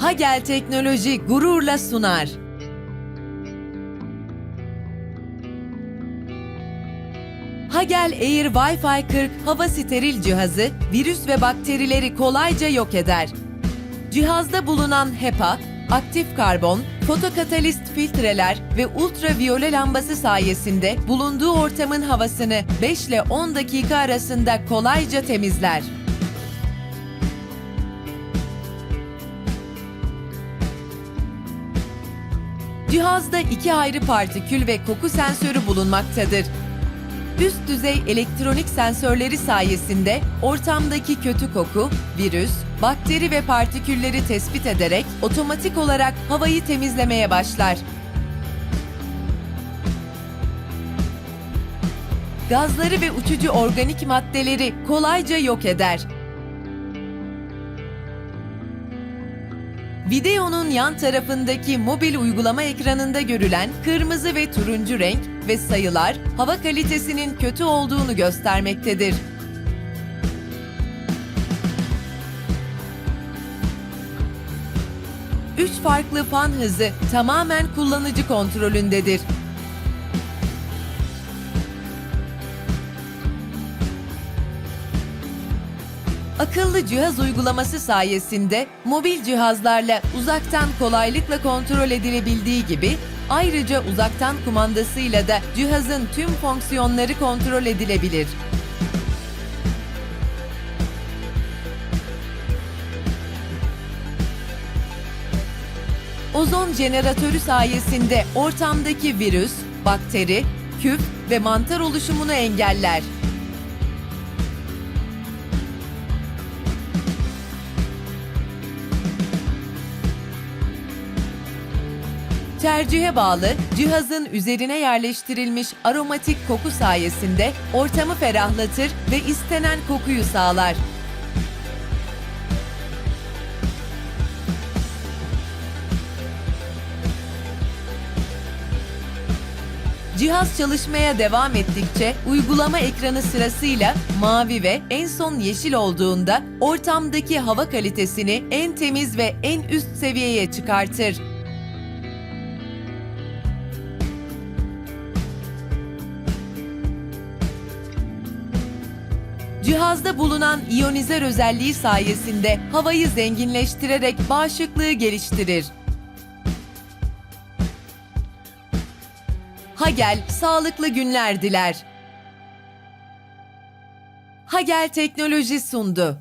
Hagel Teknoloji gururla sunar. Hagel Air Wi-Fi 40 hava steril cihazı virüs ve bakterileri kolayca yok eder. Cihazda bulunan HEPA, aktif karbon, fotokatalist filtreler ve ultraviyole lambası sayesinde bulunduğu ortamın havasını 5 ile 10 dakika arasında kolayca temizler. Cihazda iki ayrı partikül ve koku sensörü bulunmaktadır. Üst düzey elektronik sensörleri sayesinde ortamdaki kötü koku, virüs, bakteri ve partikülleri tespit ederek otomatik olarak havayı temizlemeye başlar. Gazları ve uçucu organik maddeleri kolayca yok eder. Videonun yan tarafındaki mobil uygulama ekranında görülen kırmızı ve turuncu renk ve sayılar hava kalitesinin kötü olduğunu göstermektedir. Üç farklı fan hızı tamamen kullanıcı kontrolündedir. Akıllı cihaz uygulaması sayesinde mobil cihazlarla uzaktan kolaylıkla kontrol edilebildiği gibi ayrıca uzaktan kumandasıyla da cihazın tüm fonksiyonları kontrol edilebilir. Ozon jeneratörü sayesinde ortamdaki virüs, bakteri, küf ve mantar oluşumunu engeller. Tercihe bağlı cihazın üzerine yerleştirilmiş aromatik koku sayesinde ortamı ferahlatır ve istenen kokuyu sağlar. Cihaz çalışmaya devam ettikçe uygulama ekranı sırasıyla mavi ve en son yeşil olduğunda ortamdaki hava kalitesini en temiz ve en üst seviyeye çıkartır. Cihazda bulunan iyonizer özelliği sayesinde havayı zenginleştirerek bağışıklığı geliştirir. Hagel sağlıklı günler diler. Hagel Teknoloji sundu.